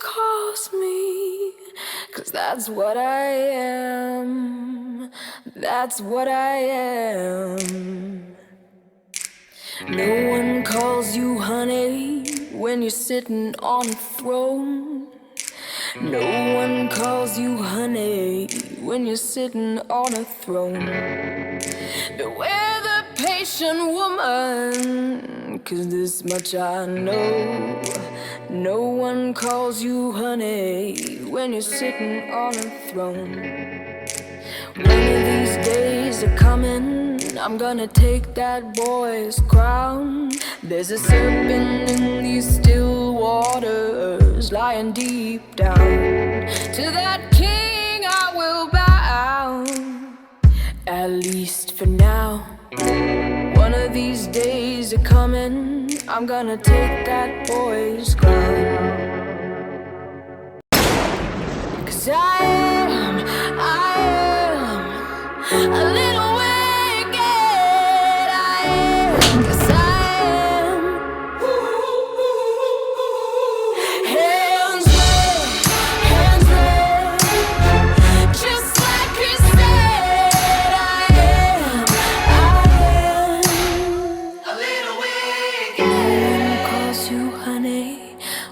calls me, cause that's what I am. That's what I am. No one calls you honey when you're sitting on a throne. No one calls you honey when you're sitting on a throne. Beware the patient woman, cause this much I know. No one calls you honey when you're sitting on a throne. One of these days are coming, I'm gonna take that boy's crown. There's a serpent in these still waters, lying deep down. To that king I will bow, at least for now. One of these days are coming, I'm gonna take that boy's crown. Cause I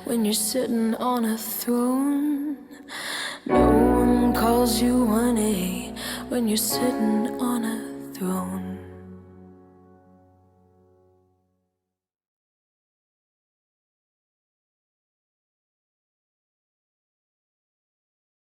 when you're sitting on a throne. No one calls you honey when you're sitting on a.